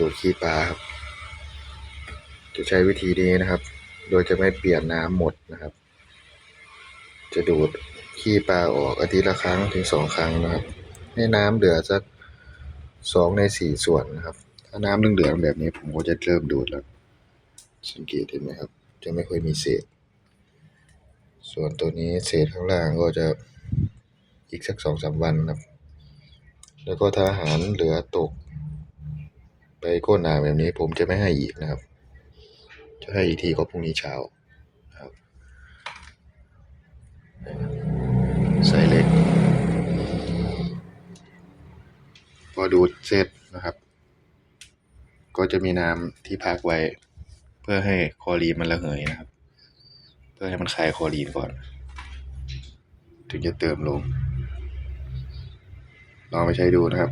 ดูดขี้ปลาครับ จะใช้วิธีนี้นะครับ โดยจะไม่เปลี่ยนน้ำหมดนะครับ จะดูดขี้ปลาออกอาทิตย์ละครั้งถึงสองครั้งนะครับ ให้น้ำเหลือสักสองในสี่ส่วนนะครับ ถ้าน้ำเหลืองๆแบบนี้ผมก็จะเริ่มดูดแล้ว สังเกตเห็นไหมครับ จะไม่ค่อยมีเศษ ส่วนตัวนี้เศษข้างล่างก็จะอีกสักสองสามวันนะครับ แล้วก็ถ้าอาหารเหลือตก ไปก้นอ่างแบบนี้ผมจะไม่ให้อีกนะครับ จะให้อีกทีก็พรุ่งนี้เช้าครับใส่เล็ก พอดูดเสร็จนะครับ ก็จะมีน้ำที่พักไว้ เพื่อให้คอรีนมันระเหยนะครับ เพื่อให้มันคลายคอรีนก่อน ถึงจะเติมลงลองไปใช้ดูนะครับ